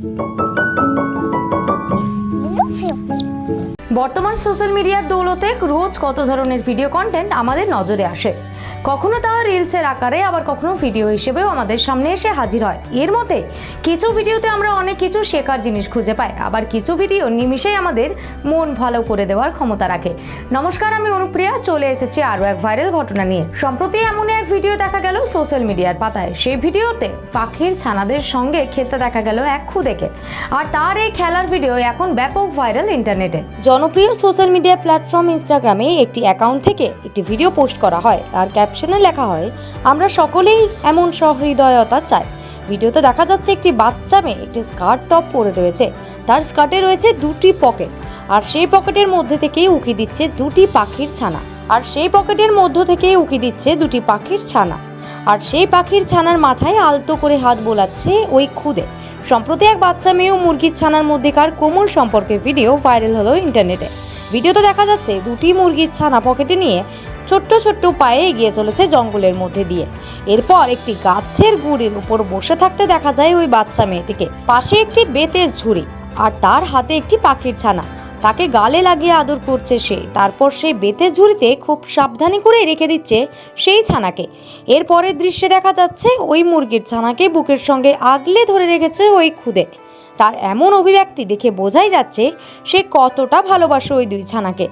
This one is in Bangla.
Thank you. বর্তমান সোশ্যাল মিডিয়ার দৌলতে রোজ কত ধরনের ভিডিও কন্টেন্ট আমাদের নজরে আসে? কখনো তা রিলসের আকারে, আবার কখনো ভিডিও হিসেবেও আমাদের সামনে এসে হাজির হয়। এর মধ্যে কিছু ভিডিওতে আমরা অনেক কিছু শেখার জিনিস খুঁজে পাই, আবার কিছু ভিডিও নিমিষেই আমাদের মন ভালো করে দেওয়ার ক্ষমতা রাখে। নমস্কার, আমি অনুপ্রিয়া, চলে এসেছি আরও এক ভাইরাল ঘটনা নিয়ে। সম্প্রতি এমন এক ভিডিও দেখা গেল সোশ্যাল মিডিয়ার পাতায়। সেই ভিডিওতে পাখির ছানাদের সঙ্গে খেলতে দেখা গেল এক খুদেকে। আর তার এই খেলার ভিডিও এখন ব্যাপক ভাইরাল ইন্টারনেটে জনপ্রিয় সোশ্যাল মিডিয়া প্ল্যাটফর্ম ইনস্টাগ্রামে একটি অ্যাকাউন্ট থেকে একটি ভিডিও পোস্ট করা হয়। আর ক্যাপশনে লেখা হয়, আমরা সকলেই এমন সহৃদয়তা চাই। ভিডিওতে দেখা যাচ্ছে একটি বাচ্চা মেয়ে একটি স্কার্ট টপ পরে রয়েছে। তার স্কার্টে রয়েছে দুটি পকেট, আর সেই পকেটের মধ্যে থেকেই উকি দিচ্ছে দুটি পাখির ছানা। আর সেই পকেটের মধ্য থেকেই উকি দিচ্ছে দুটি পাখির ছানা। আর সেই পাখির ছানার মাথায় আলতো করে হাত বোলাচ্ছে ওই খুদে। সম্প্রতি এক বাচ্চা মেয়ে ও মুরগির ছানার মধ্যেকার কোমল সম্পর্কের ভিডিও ভাইরাল হলো ইন্টারনেটে। ভিডিওতে দেখা যাচ্ছে, দুটি মুরগির ছানা পকেটে নিয়ে ছোট্ট ছোট্ট পায়ে এগিয়ে চলেছে জঙ্গলের মধ্যে দিয়ে। এরপর একটি গাছের গুড়ির উপর বসে থাকতে দেখা যায় ওই বাচ্চা মেয়েটিকে। পাশে একটি বেতের ঝুড়ি আর তার হাতে একটি পাখির ছানা। তাকে গালে লাগিয়ে আদর করছে সে। তারপর সে বেতের ঝুড়িতে খুব সাবধানে করে রেখে দিচ্ছে সেই ছানাকে। এর পরের দৃশ্যে দেখা যাচ্ছে ওই মুরগির ছানাকে বুকের সঙ্গে আগলে ধরে রেখেছে ওই খুদে। তার এমন অভিব্যক্তি দেখে বোঝাই যাচ্ছে সে কতটা ভালোবাসে ওই দুই ছানাকে।